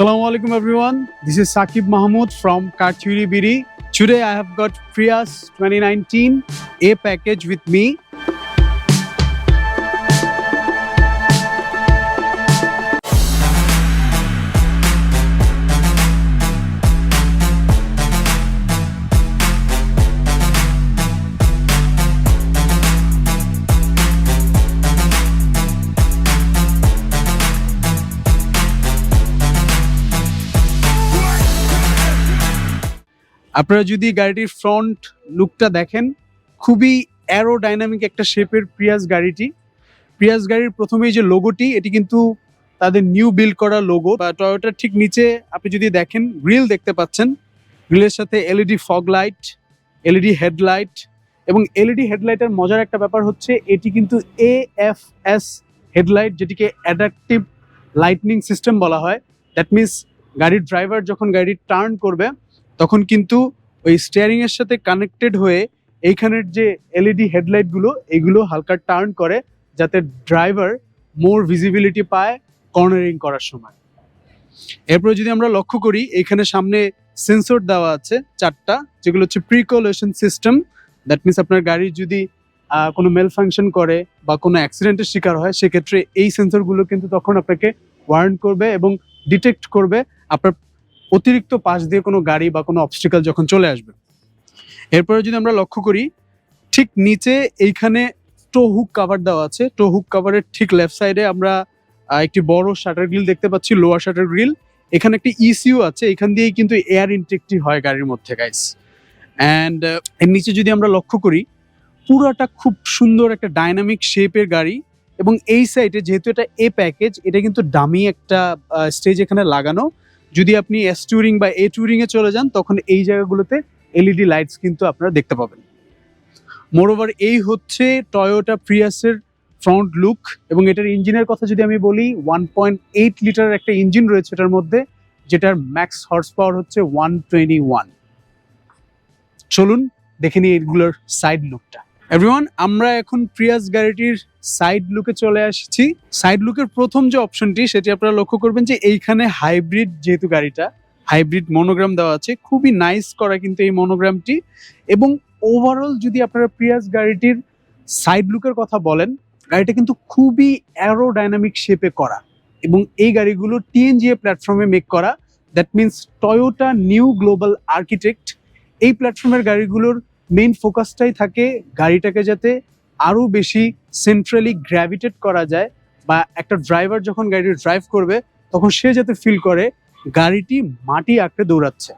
Assalamu alaikum everyone. This is Sakib Mahmood from Karturi Biri. Today I have got Prius 2019 A package with me. আপনারা যদি গাড়িটির front লুকটা দেখেন, খুবই aerodynamic একটা শেপের প্রিয়াস গাড়িটি। প্রিয়াস গাড়ির প্রথমেই যে লোগোটি এটি কিন্তু তাদের নিউ বিল্ড করা লোগো বা টয়োটার ঠিক নিচে আপনি যদি দেখেন গ্রিল দেখতে পাচ্ছেন। গ্রিলের সাথে LED fog light LED headlight এবং এলইডি হেডলাইটের মজার একটা ব্যাপার হচ্ছে, এটি কিন্তু এ এফ এস হেডলাইট যেটিকে অ্যাডাপটিভ লাইটনিং সিস্টেম বলা হয়। দ্যাট মিনস গাড়ির ড্রাইভার যখন গাড়ি টার্ন করবে তখন কিন্তু ওই স্টিয়ারিং এর সাথে কানেক্টেড হয়ে এইখানের যে এলইডি হেডলাইটগুলো, এগুলো হালকা টার্ন করে যাতে ড্রাইভার মোর ভিজিবিলিটি পায় কর্নারিং করার সময়। এরপরে যদি আমরা লক্ষ্য করি, এখানে সামনে সেন্সর দেওয়া আছে চারটা, যেগুলো হচ্ছে প্রিকলেশন সিস্টেম দ্যাট মিনস আপনার গাড়ি যদি কোনো মেল ফাংশন করে বা কোনো অ্যাক্সিডেন্টের শিকার হয়, সেক্ষেত্রে এই সেন্সরগুলো কিন্তু তখন আপনাকে ওয়ার্ন করবে এবং ডিটেক্ট করবে। আপনার অতিরিক্ত পাশ দিয়ে কোনো গাড়ি বা কোনো অবস্টিকাল যখন চলে আসবে। এরপরে যদি আমরা লক্ষ্য করি, ঠিক নিচে এইখানে টো হুক কাভার দেওয়া আছে। টো হুক কাভারের ঠিক লেফট সাইডে আমরা একটি বড় শাটার গ্রিল দেখতে পাচ্ছি লোয়ার শাটার গ্রিল এখানে একটি ইসিউ আছে। এখান দিয়েই কিন্তু এয়ার ইনটেকটি হয় গাড়ির মধ্যে গাইস অ্যান্ড এর নিচে যদি আমরা লক্ষ্য করি, পুরাটা খুব সুন্দর একটা ডাইনামিক শেপের গাড়ি এবং এই সাইডে যেহেতু এটা এ প্যাকেজ এটা কিন্তু দামি একটা স্টেজ এখানে লাগানো। যদি আপনি এস টুরিং বা এ টুরিং এ চলে যান, তখন এই জায়গাগুলোতে এলইডি লাইটস কিন্তু আপনারা দেখতে পাবেন। মোরওভার এই হচ্ছে টয়োটা প্রিয়াসের ফ্রন্ট লুক এবং এটার ইঞ্জিনের কথা যদি আমি বলি ওয়ান পয়েন্ট এইট লিটারের একটা ইঞ্জিন রয়েছে এটার মধ্যে, যেটার ম্যাক্স হর্স পাওয়ার হচ্ছে ওয়ান টোয়েন্টি ওয়ান চলুন, দেখে নিই এগুলোর সাইড লুকটা এভরিওয়ান আমরা এখন প্রিয়াস গাড়িটির সাইড লুকে চলে আসছি। সাইড লুকের প্রথম যে অপশনটি সেটি আপনারা লক্ষ্য করবেন যে এইখানে হাইব্রিড যেহেতু গাড়িটা হাইব্রিড মনোগ্রাম দেওয়া আছে, খুবই নাইস করা কিন্তু এই মনোগ্রামটি এবং ওভারঅল যদি আপনারা প্রিয়াস গাড়িটির সাইড লুকের কথা বলেন, গাড়িটা কিন্তু খুবই অ্যারোডাইনামিক শেপে করা। এবং এই গাড়িগুলো টিএনজিএ প্ল্যাটফর্মে মেক করা। That means Toyota new global architect এই প্ল্যাটফর্মের গাড়িগুলোর মেইন ফোকাসটাই থাকে গাড়িটাকে যাতে আরও বেশি সেন্ট্রালি গ্র্যাভিটেট করা যায় বা একটা ড্রাইভার যখন গাড়ি ড্রাইভ করবে, তখন সে যাতে ফিল করে গাড়িটি মাটি আঁকড়ে দৌড়াচ্ছে।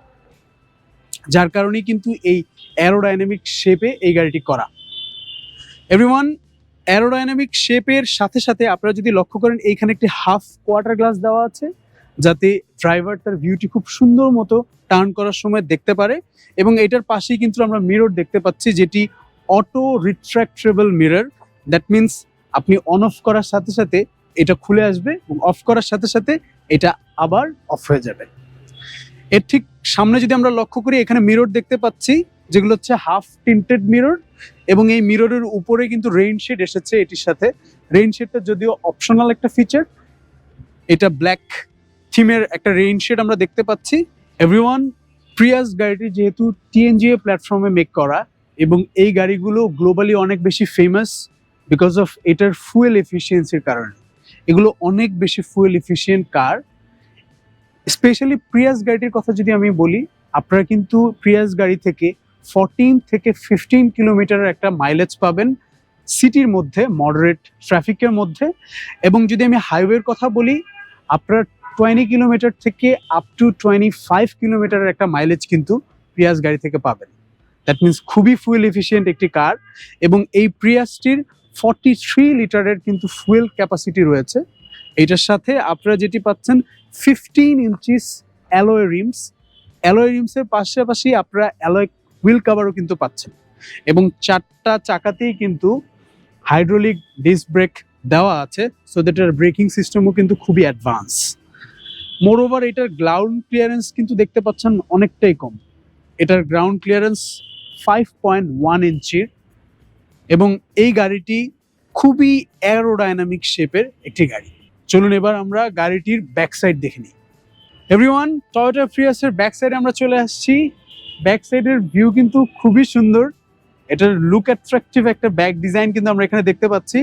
যার কারণেই কিন্তু এই অ্যারোডাইনামিক শেপে এই গাড়িটি করা। এভরিওয়ান অ্যারোডাইনামিক শেপের সাথে সাথে আপনারা যদি লক্ষ্য করেন, এইখানে একটি হাফ কোয়ার্টার গ্লাস দেওয়া আছে। যাতে ড্রাইভার তার ভিউটি খুব সুন্দর মতো টার্ন করার সময় দেখতে পারে এবং এটার পাশেই কিন্তু আমরা মিরর দেখতে পাচ্ছি যেটি auto retractable mirror that means আপনি অন অফ করার সাথে সাথে এটা খুলে আসবে এবং অফ করার সাথে সাথে এটা আবার অফ হয়ে যাবে। এর ঠিক সামনে যদি আমরা লক্ষ্য করি, এখানে মিরর দেখতে পাচ্ছি, যেগুলো হচ্ছে হাফ টিন্টেড মিরর এবং এই মিররের উপরে কিন্তু রেইন শেড এসেছে এটির সাথে। রেইন শেডটা যদিও অপশনাল একটা ফিচার এটা ব্ল্যাক থিমের একটা রেইন শেড আমরা দেখতে পাচ্ছি। এভরিওয়ান প্রিয়াস গাড়িটি যেহেতু টিএনজিএ প্ল্যাটফর্মে মেক করা এবং এই গাড়িগুলো গ্লোবালি অনেক বেশি ফেমাস বিকজ অফ এটার ফুয়েল এফিসিয়েন্সির কারণে। এগুলো অনেক বেশি fuel efficient car specially Prius গাড়িটির কথা যদি আমি বলি, আপনারা কিন্তু প্রিয়াস গাড়ি থেকে ফোরটিন থেকে ফিফটিন কিলোমিটারের একটা মাইলেজ পাবেন সিটির মধ্যে মডারেট ট্রাফিকের মধ্যে। এবং যদি আমি হাইওয়ের কথা বলি, আপনার টোয়েন্টি কিলোমিটার থেকে আপ টু টোয়েন্টি ফাইভ কিলোমিটারের একটা মাইলেজ কিন্তু প্রিয়াস গাড়ি থেকে পাবেন। দ্যাট মিনস খুবই ফুয়েল এফিসিয়েন্ট একটি কার এবং এই প্রিয়াসটির ফর্টি থ্রি লিটারের কিন্তু ফুয়েল ক্যাপাসিটি রয়েছে। এটার সাথে আপনারা যেটি পাচ্ছেন fifteen inches alloy rims alloy রিমসের পাশাপাশি আপনারা অ্যালয় হুইল কাভারও কিন্তু পাচ্ছেন এবং চারটা চাকাতেই কিন্তু হাইড্রোলিক ডিস্ক ব্রেক দেওয়া আছে। সো দ্যাট এর ব্রেকিং সিস্টেমও কিন্তু খুবই অ্যাডভান্স মোর ওভার এটার গ্রাউন্ড ক্লিয়ারেন্স কিন্তু দেখতে পাচ্ছেন অনেকটাই কম। এটার ground clearance five point one ইঞ্চির এবং এই গাড়িটি খুবই অ্যারোডাইনামিক শেপের একটি গাড়ি। চলুন এবার আমরা গাড়িটির ব্যাক সাইড দেখে নিই। এভরিওয়ান টয়োটা প্রিয়াসের ব্যাক সাইডে আমরা চলে আসছি। ব্যাক সাইডের ভিউ কিন্তু খুবই সুন্দর। এটার লুক অ্যাট্রাকটিভ একটা ব্যাক ডিজাইন কিন্তু আমরা এখানে দেখতে পাচ্ছি।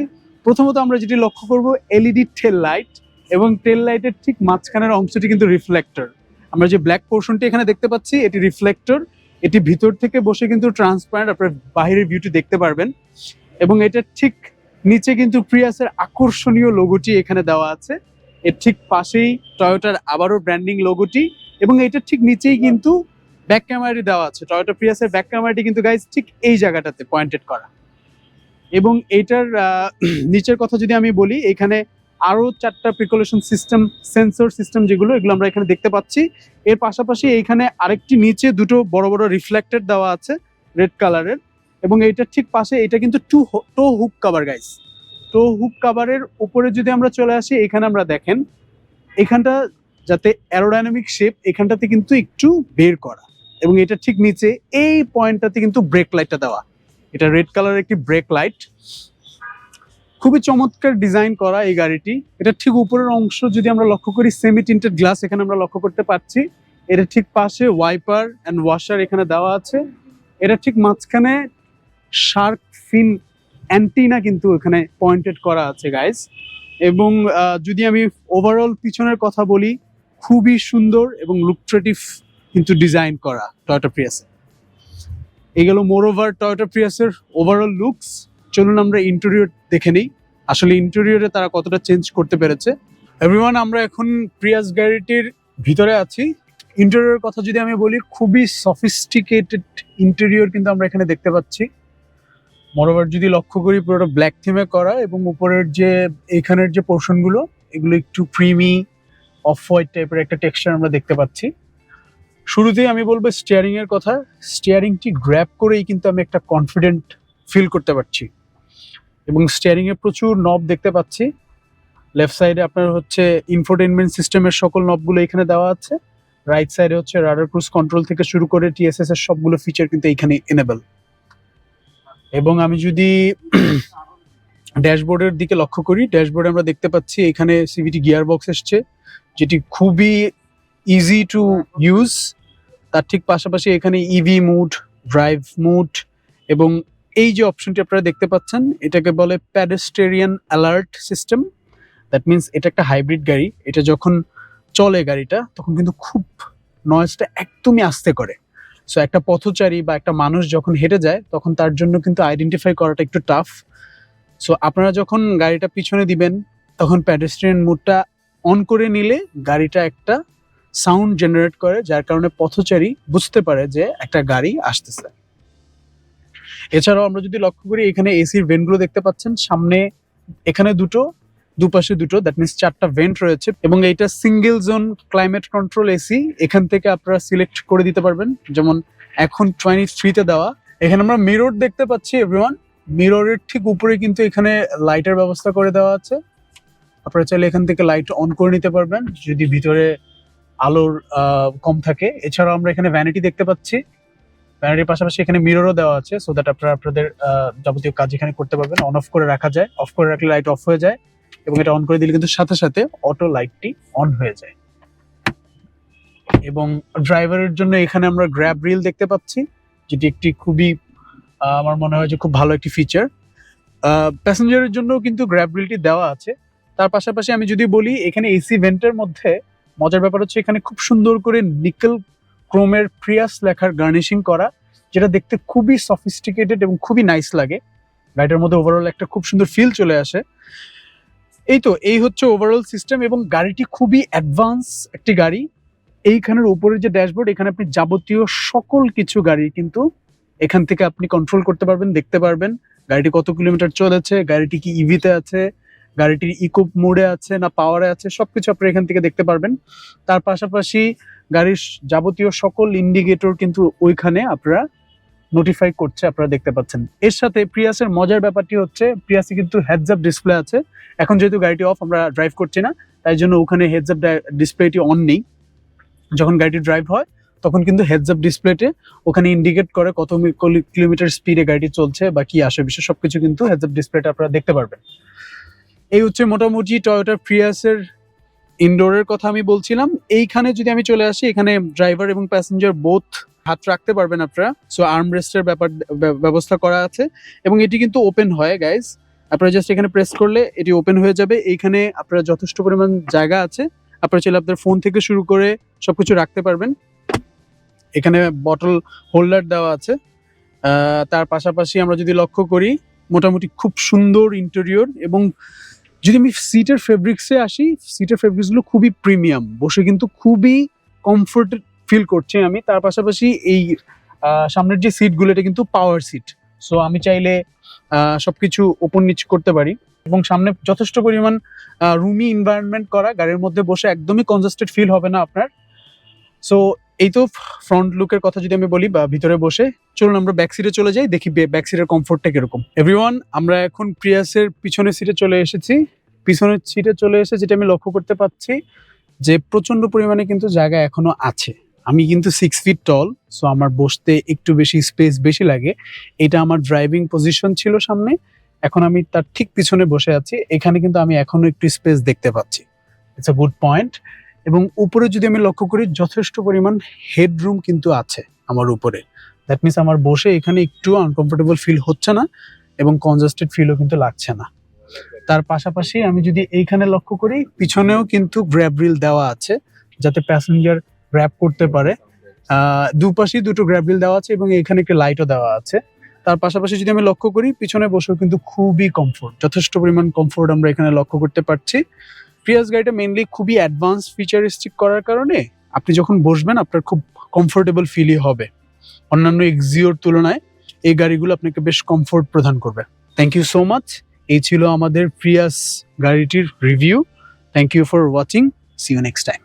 প্রথমত আমরা যেটি লক্ষ্য করব এলইডি টেল লাইট এবং টেল লাইটের ঠিক মাঝখানের অংশটি কিন্তু রিফ্লেক্টর আমরা যে ব্ল্যাক পোর্শনটি এখানে দেখতে পাচ্ছি এটি রিফ্লেক্টর এটি ভিতর থেকে বসে কিন্তু ট্রান্সপারেন্ট আপনার বাইরের ভিউটি দেখতে পারবেন। এবং এটার ঠিক নিচে কিন্তু প্রিয়াসের আকর্ষণীয় লোগোটি এখানে দেওয়া আছে। এর ঠিক পাশেই টয়োটার আবারও ব্র্যান্ডিং লোগোটি এবং এটার ঠিক নিচেই কিন্তু ব্যাক ক্যামেরাটি দেওয়া আছে। টয়োটা প্রিয়াসের ব্যাক ক্যামেরাটি কিন্তু গাইজ ঠিক এই জায়গাটাতে পয়েন্টেড করা। এবং এইটার আহ, নিচের কথা যদি আমি বলি এখানে আরও চারটা প্রিকলেশন সিস্টেম সেন্সর সিস্টেম যেগুলো, এগুলো আমরা এখানে দেখতে পাচ্ছি। এর পাশাপাশি এইখানে আরেকটি নিচে দুটো বড় বড় রিফ্লেক্টেড দেওয়া আছে রেড কালারের এবং এইটার ঠিক পাশে এটা কিন্তু two tow hook cover guys tow hook কাভারের উপরে যদি আমরা চলে আসি, এখানে আমরা দেখেন, এখানটা যাতে অ্যারোডাইনামিক শেপ এখানটাতে কিন্তু একটু বের করা। এবং এটা ঠিক নিচে, এই পয়েন্টটাতে কিন্তু ব্রেক লাইটটা দেওয়া। এটা রেড কালারের একটি ব্রেক লাইট খুবই চমৎকার ডিজাইন করা এই গাড়িটি। এটা ঠিক উপরের অংশ যদি আমরা লক্ষ্য করি সেমি টিন্টেড গ্লাস এখানে আমরা লক্ষ্য করতে পারছি। এটা ঠিক পাশে ওয়াইপার অ্যান্ড ওয়াশার এখানে দেওয়া আছে। এটা ঠিক মাঝখানে শার্ক ফিন অ্যান্টিনা কিন্তু এখানে পয়েন্টেড করা আছে গাইস এবং যদি আমি ওভারঅল পিছনের কথা বলি, খুবই সুন্দর এবং লুকট্রেটিভ কিন্তু ডিজাইন করা টয়োটা প্রিয়াসে এই গেল মোর ওভার টয়োটা প্রিয়াসের ওভারঅল লুকস চলুন আমরা ইন্টেরিয়র দেখে নিই। আসলে ইন্টেরিয়রে তারা কতটা চেঞ্জ করতে পেরেছে। এভরিওয়ান আমরা এখন প্রিয়াস গাড়িটির ভিতরে আছি। ইন্টেরিয়র কথা যদি আমি বলি, খুবই সফিস্টিকেটেড ইন্টেরিয়র কিন্তু আমরা এখানে দেখতে পাচ্ছি। মোরওভার যদি লক্ষ্য করি, পুরোটা ব্ল্যাক থিমে করা এবং উপরের যে এখানের যে পোর্শনগুলো এগুলো একটু ক্রিমি অফ হোয়াইট টাইপের একটা টেক্সচার আমরা দেখতে পাচ্ছি। শুরুতেই আমি বলব স্টিয়ারিংয়ের কথা। স্টিয়ারিংটি গ্র্যাপ করেই কিন্তু আমি একটা কনফিডেন্ট ফিল করতে পারছি। এবং স্টিয়ারিং এ প্রচুর নব দেখতে পাচ্ছি। লেফট সাইডে আপনার হচ্ছে ইনফোটেনমেন্ট সিস্টেমের সকল নবগুলো এখানে দেওয়া আছে। রাইট সাইডে হচ্ছে রাডার ক্রুজ কন্ট্রোল থেকে শুরু করে টিএসএস এর সবগুলো ফিচার কিন্তু এখানে এনেবল এবং আমি যদি ড্যাশবোর্ডের দিকে লক্ষ্য করি ড্যাশবোর্ডে আমরা দেখতে পাচ্ছি এখানে সিভিটি গিয়ার বক্স এসছে, যেটি খুবই ইজি টু ইউজ তার ঠিক পাশাপাশি এখানে ইভি মুড ড্রাইভ মুড এবং এই যে অপশনটি আপনারা দেখতে পাচ্ছেন, এটাকে বলে pedestrian alert system that means এটা একটা হাইব্রিড গাড়ি। এটা যখন চলে গাড়িটা, তখন কিন্তু খুব নয়েজটা একদমই আস্তে করে। সো একটা পথচারী বা একটা মানুষ যখন হেঁটে যায়, তখন তার জন্য কিন্তু আইডেন্টিফাই করাটা একটু টাফ সো আপনারা যখন গাড়িটা পিছনে দিবেন, তখন প্যাডেস্ট্রিয়ান মুডটা অন করে নিলে গাড়িটা একটা সাউন্ড জেনারেট করে, যার কারণে পথচারী বুঝতে পারে যে একটা গাড়ি আসতেছে। এছাড়াও আমরা যদি লক্ষ্য করি, এখানে এসির ভেন্টগুলো দেখতে পাচ্ছেন। সামনে এখানে দুটো, দুপাশে দুটো দ্যাট মিনস চারটা ভেন্ট রয়েছে। এবং এইটা single zone climate control AC এখান থেকে আপনারা সিলেক্ট করে দিতে পারবেন। যেমন এখন টোয়েন্টি থ্রিতে দেওয়া। এখানে আমরা মিরর দেখতে পাচ্ছি এভরিওয়ান মিররের ঠিক উপরে কিন্তু এখানে লাইটের ব্যবস্থা করে দেওয়া আছে। আপনারা চাইলে এখান থেকে লাইট অন করে নিতে পারবেন, যদি ভিতরে আলোর কম থাকে। এছাড়াও আমরা এখানে ভ্যানিটি দেখতে পাচ্ছি। ভ্যানিটির পাশাপাশি এখানে মিররও দেওয়া আছে সো দ্যাট আপনারা আপনাদের যাবতীয় কাজ এখানে করতে পারবেন। অন অফ করে রাখা যায়। অফ করে রাখলে লাইট অফ হয়ে যায় এবং এটা অন করে দিলে কিন্তু সাথে সাথে অটো লাইটটি অন হয়ে যায়। এবং ড্রাইভারের জন্য এখানে আমরা গ্র্যাব রিল দেখতে পাচ্ছি, যেটি একটি খুবই আমার মনে হয় যে খুব ভালো একটি ফিচার প্যাসেঞ্জারের জন্য কিন্তু গ্র্যাব রিলটি দেওয়া আছে। তার পাশাপাশি আমি যদি বলি, এখানে এসি ভেন্টের মধ্যে মজার ব্যাপার হচ্ছে এখানে খুব সুন্দর করে নিকেল ক্রোমের প্রিয়াস লেখার গার্নিশিং করা, যেটা দেখতে খুবই সফিস্টিকেটেড এবং খুবই নাইস লাগে। গাড়িটার মধ্যে ওভারঅল একটা খুব সুন্দর ফিল চলে আসে। এই তো, এই হচ্ছে ওভারঅল সিস্টেম এবং গাড়িটি খুবই অ্যাডভান্স একটি গাড়ি। এইখানের উপরের যে ড্যাশবোর্ড এখানে আপনি যাবতীয় সকল কিছু গাড়ি কিন্তু এখান থেকে আপনি কন্ট্রোল করতে পারবেন, দেখতে পারবেন। গাড়িটি কত কিলোমিটার চলেছে, গাড়িটি কি ইভিতে আছে, গাড়িটির ইকো মোডে আছে না পাওয়ারে আছে, সবকিছু আপনি এখান থেকে দেখতে পারবেন। তার পাশাপাশি গাড়ির যাবতীয় সকল ইন্ডিকেটর কিন্তু ওইখানে আপনারা নোটিফাই করছে, আপনারা দেখতে পাচ্ছেন। এর সাথে প্রিয়াসের মজার ব্যাপারটি হচ্ছে প্রিয়াসে কিন্তু হেডস আপ ডিসপ্লে আছে। এখন যেহেতু গাড়িটি অফ আমরা ড্রাইভ করছি না, তাই জন্য ওখানে হেডস আপ ডিসপ্লেটি অন নেই। যখন গাড়িটি ড্রাইভ হয়, তখন কিন্তু হেডস আপ ডিসপ্লেতে ওখানে ইন্ডিকেট করে কত কলি- কিলোমিটার স্পিডে গাড়িটি চলছে বা কি আসে বিষয়, সবকিছু কিন্তু হেডস আপ ডিসপ্লেটা আপনারা দেখতে পারবেন। এই হচ্ছে মোটামুটি টয়োটা প্রিয়াসের ইনডোরের কথা আমি বলছিলাম, এইখানে যদি আমি চলে আসি, এখানে ড্রাইভার এবং প্যাসেঞ্জার বোথ হাত রাখতে পারবেন আপনারা। সো আর্ম রেস্টের ব্যাপার ব্যবস্থা করা আছে। এবং এটি কিন্তু ওপেন হয় গাইজ আপনারা জাস্ট এখানে প্রেস করলে এটি ওপেন হয়ে যাবে। এইখানে আপনারা যথেষ্ট পরিমাণ জায়গা আছে। আপনারা চাইলে আপনার ফোন থেকে শুরু করে সবকিছু রাখতে পারবেন। এখানে বটল হোল্ডার দেওয়া আছে। তার পাশাপাশি আমরা যদি লক্ষ্য করি, মোটামুটি খুব সুন্দর ইন্টেরিয়র এবং যদি আমি সিটের ফেব্রিক্সে আসি সিটের ফেব্রিক্সগুলো খুবই প্রিমিয়াম বসে কিন্তু খুবই কমফোর্ট ফিল করছি আমি। তার পাশাপাশি এই সামনের যে সিটগুলো এটা কিন্তু পাওয়ার সিট সো আমি চাইলে সবকিছু ওপর নিচ করতে পারি। এবং সামনে যথেষ্ট পরিমাণ রুমি এনভায়রনমেন্ট করা, গাড়ির মধ্যে বসে একদমই কনজাস্টেড ফিল হবে না আপনার। সো এই তো ফ্রন্ট লুকের কথা যদি আমি বলি, বা ভিতরে বসে, চলুন আমরা ব্যাক সিটে চলে যাই, দেখি ব্যাক সিটের কমফোর্টটা কীরকম। এভরিওয়ান আমরা এখন প্রিয়াসের পিছনের সিটে চলে এসেছি। পিছনের সিটে চলে এসে যেটা আমি লক্ষ্য করতে পাচ্ছি, যে প্রচণ্ড পরিমাণে কিন্তু জায়গা এখনও আছে। আমি কিন্তু সিক্স ফিট টল সো আমার বসতে একটু বেশি স্পেস বেশি লাগে। এটা আমার ড্রাইভিং পজিশন ছিল সামনে। এখন আমি তার ঠিক পিছনে বসে আছি। এখানে কিন্তু আমি এখনও একটু স্পেস দেখতে পাচ্ছি। ইটস আ গুড পয়েন্ট এবং উপরে যদি আমি লক্ষ্য করি, যথেষ্ট পরিমাণ হেডরুম কিন্তু আছে আমার উপরে। দ্যাট মিনস আমার বসে এখানে একটু আনকমফোর্টেবল ফিল হচ্ছে না এবং কনজাস্টেড ফিলও কিন্তু লাগছে না। তার পাশাপাশি আমি যদি এইখানে লক্ষ্য করি, পিছনেও কিন্তু গ্র্যাব রিল দেওয়া আছে যাতে প্যাসেঞ্জার গ্র্যাব করতে পারে। দুপাশেই দুটো গ্র্যাব রিল দেওয়া আছে এবং এখানে একটি লাইটও দেওয়া আছে। তার পাশাপাশি যদি আমি লক্ষ্য করি, পিছনে বসেও কিন্তু খুবই কমফোর্ট যথেষ্ট পরিমাণ কমফোর্ট আমরা এখানে লক্ষ্য করতে পারছি। প্রিয়াস গাড়িটা মেনলি খুবই অ্যাডভান্স ফিচারিস্টিক করার কারণে আপনি যখন বসবেন, আপনার খুব কমফোর্টেবল ফিলই হবে। অন্যান্য এক্সিওর তুলনায় এই গাড়িগুলো আপনাকে বেশ কমফোর্ট প্রদান করবে। থ্যাংক ইউ সো মাচ এই ছিল আমাদের প্রিয়াস গাড়িটির review thank you for watching see you next time